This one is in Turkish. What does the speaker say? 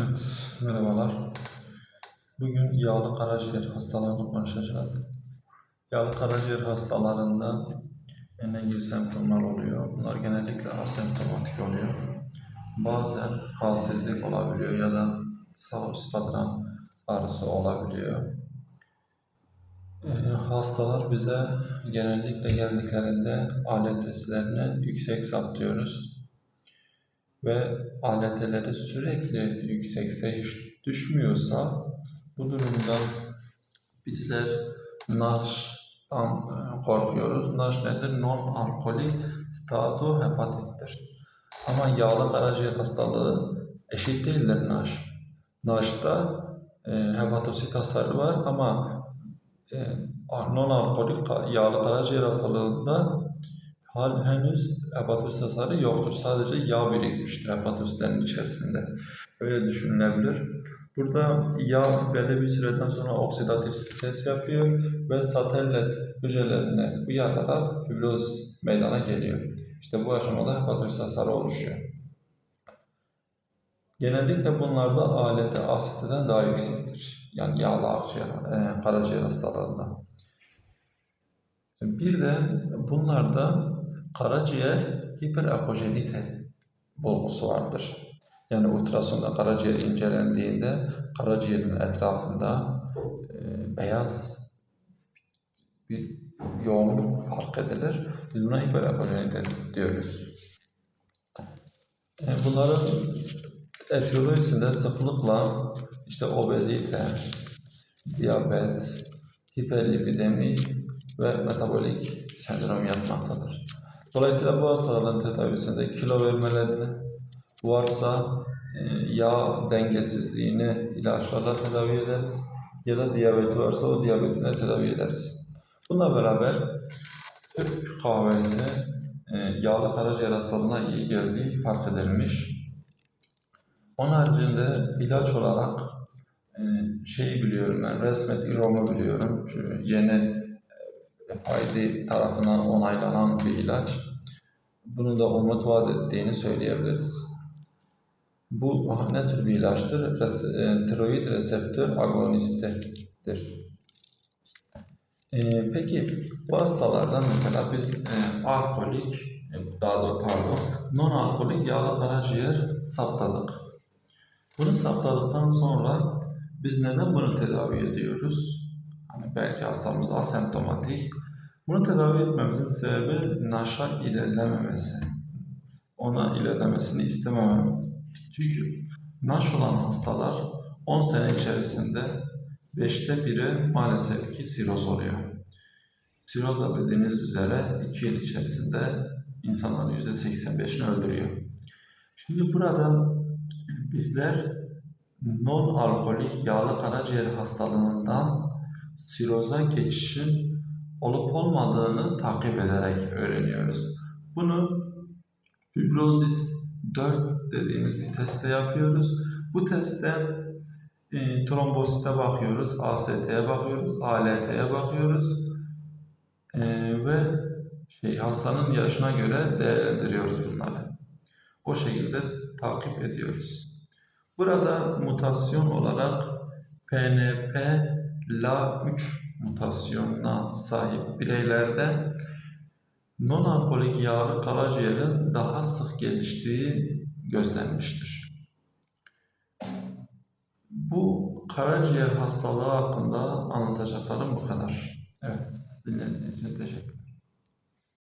Evet, merhabalar. Bugün yağlı karaciğer hastalarını konuşacağız. Yağlı karaciğer hastalarında ne gibi semptomlar oluyor? Bunlar genellikle asemptomatik oluyor. Bazen halsizlik olabiliyor ya da sağ üst kadran ağrısı olabiliyor. Ee, hastalar bize genellikle geldiklerinde alet testlerini yüksek saptıyoruz ve ALT'leri sürekli yüksekse hiç düşmüyorsa bu durumda bizler NASH'tan e, korkuyoruz. NASH nedir? Non-alkolik steatohepatittir. Ama yağlı karaciğer hastalığı eşit değildir NASH. NASH'ta e, hepatosit hasarı var ama e, non-alkolik yağlı karaciğer hastalığında Hal henüz hepatosit hasarı yoktur. Sadece yağ birikmiştir hepatositlerin içerisinde. Öyle düşünülebilir. Burada yağ belli bir süreden sonra oksidatif stres yapıyor ve satellit hücrelerine uyararak fibroz meydana geliyor. İşte bu aşamada hepatosit hasarı oluşuyor. Genellikle bunlarda ALT AST'den daha yüksektir. Yani yağlı akciğer, e, karaciğer hastalığında. Bir de bunlarda karaciğer hiperekojenite bulgusu vardır. Yani ultrasonda karaciğer incelendiğinde karaciğerin etrafında e, beyaz bir yoğunluk fark edilir. Biz buna hiperekojenite diyoruz. E, bunların etiyolojisinde sıklıkla işte obezite, diyabet, hiperlipidemi ve metabolik sendrom yapmaktadır. Dolayısıyla bu hastaların tedavisinde kilo vermelerini, varsa e, yağ dengesizliğini ilaçlarla tedavi ederiz ya da diyabeti varsa o diyabetini de tedavi ederiz. Bununla beraber Türk kahvesi e, yağlı karaciğer hastalığına iyi geldiği fark edilmiş. Onun haricinde ilaç olarak e, şeyi biliyorum ben, Resmet İrom'u biliyorum. Çünkü yeni FID tarafından onaylanan bir ilaç. Bunu da umut vaat ettiğini söyleyebiliriz. Bu ne tür bir ilaçtır? Res, e, tiroid reseptör agonistidir. E, peki bu hastalarda mesela biz e, alkolik, e, daha doğrusu pardon, non-alkolik yağlı karaciğer saptadık. Bunu saptadıktan sonra biz neden bunu tedavi ediyoruz? Hani belki hastamız asemptomatik. Bunu tedavi etmemizin sebebi naşa ilerlememesi. Ona ilerlemesini istemememiz. Çünkü naş olan hastalar 10 sene içerisinde 5'te biri maalesef ki siroz oluyor. Siroz da bildiğiniz üzere 2 yıl içerisinde insanların %85'ini öldürüyor. Şimdi burada bizler non-alkolik yağlı karaciğer hastalığından siroza geçişin olup olmadığını takip ederek öğreniyoruz. Bunu fibrozis 4 dediğimiz bir testte yapıyoruz. Bu testte e, trombosite bakıyoruz, AST'ye bakıyoruz, ALT'ye bakıyoruz e, ve şey hastanın yaşına göre değerlendiriyoruz bunları. O şekilde takip ediyoruz. Burada mutasyon olarak PNP LA3 mutasyonuna sahip bireylerde non-alkolik yağlı karaciğerin daha sık geliştiği gözlenmiştir. Bu karaciğer hastalığı hakkında anlatacaklarım bu kadar. Evet, dinlediğiniz için teşekkürler.